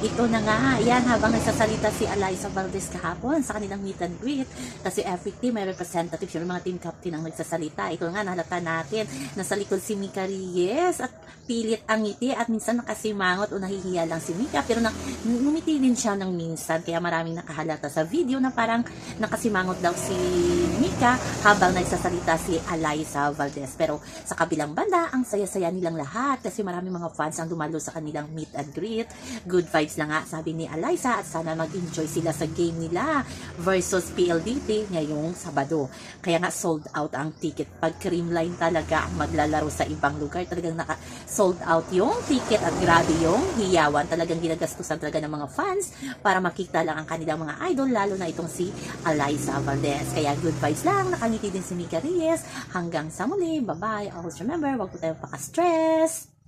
Ito na nga, yan, habang nagsasalita si Eliza Valdez kahapon sa kanilang meet and greet. Kasi every team may representative, yung mga team captain ang nagsasalita. Ito nga, nahalata natin, nasa likod si Mika Reyes at pilit ang ngiti at minsan nakasimangot o nahihiya lang si Mika. Pero nang, ngumiti din siya ng minsan, kaya maraming nakahalata sa video na parang nakasimangot daw si Mika habang nagsasalita si Eliza Valdez. Pero sa kabilang banda, ang saya-saya nilang lahat kasi maraming mga fans ang dumalo sa kanilang meet and greet. Good vibes na nga, sabi ni Eliza, at sana mag-enjoy sila sa game nila versus PLDT ngayong Sabado. Kaya nga sold out ang ticket. Pag Creamline talaga ang maglalaro sa ibang lugar, talagang naka sold out yung ticket at grabe yung hiyawan. Talagang ginagastusan talaga ng mga fans para makita lang ang kanilang mga idol, lalo na itong si Eliza Valdez. Kaya good vibes lang, nakangiti din si Mika Reyes. Hanggang sa muli, bye-bye. Always remember, wag po tayong paka-stress.